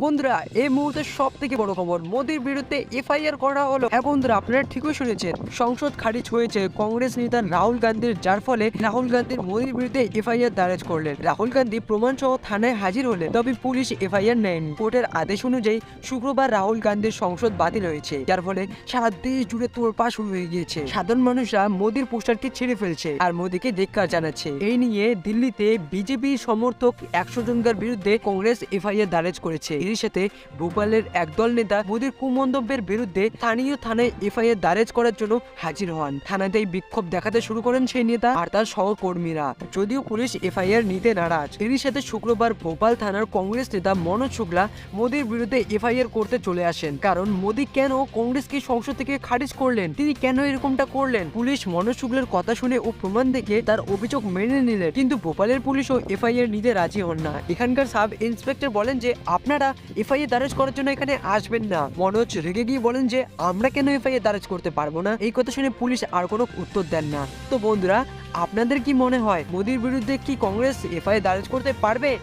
বন্ধুরা, এই মুহূর্তে সব থেকে বড় খবর, মোদির বিরুদ্ধে এফআইআর করা হলো। হ্যাঁ বন্ধুরা, আপনারা ঠিকই শুনেছেন, সংসদ খারিজ হয়েছে, কংগ্রেস নেতা রাহুল গান্ধীর, যার ফলে রাহুল গান্ধীর মোদির বিরুদ্ধে এফআইআর দায়ের করলেন। রাহুল গান্ধী প্রমাণ সহ থানায় হাজির হলেন, তবে পুলিশ এফআইআর নেয়নি। কোর্টের আদেশ অনুযায়ী শুক্রবার রাহুল গান্ধীর সংসদ বাতিল হয়েছে, যার ফলে সারা দেশ জুড়ে তোড়পা শুরু হয়ে গিয়েছে। সাধারণ মানুষরা মোদির পোস্টারকে ছেড়ে ফেলছে আর মোদিকে ধিক্কার জানাচ্ছে। এই নিয়ে দিল্লিতে বিজেপি সমর্থক একশো জনকার বিরুদ্ধে কংগ্রেস এফআইআর দায়ের করেছে। এর সাথে ভোপালের একদল নেতা মোদির কুমন্তব্যের বিরুদ্ধে স্থানীয় থানায় এফআইআর দারেজ করার জন্য হাজির হন। থানাতেই বিক্ষোভ দেখাতে শুরু করেন সেই নেতা আর তার সহকর্মীরা। যদিও পুলিশ এফআইআর নিতে নারাজ, এরই সাথে শুক্রবার ভোপাল থানার কংগ্রেস নেতা মনোজ শুক্লা মোদির বিরুদ্ধে এফআইআর করতে চলে আসেন। কারণ মোদী কেন কংগ্রেসকে সংসদ থেকে খারিজ করলেন? তিনি কেন এরকমটা করলেন? পুলিশ মনোজ শুক্লের কথা শুনে ও প্রমাণ দেখে তার অভিযোগ মেনে নিলেন। কিন্তু ভোপালের পুলিশও এফআইআর নিতে রাজি হন না। এখানকার সাব ইন্সপেক্টর বলেন যে, আপনারা এফআইআর দারাজ করার জন্য এখানে আসবেন না। মনোজ রেগে গিয়ে বলেন যে, আমরা কেন এফআইআর দারাজ করতে পারব না? এই কথা শুনে পুলিশ আর কোনো উত্তর দেন না। তো বন্ধুরা, আপনাদের কি মনে হয়, মোদির বিরুদ্ধে কি কংগ্রেস এফআইআর দারাজ করতে পারবে?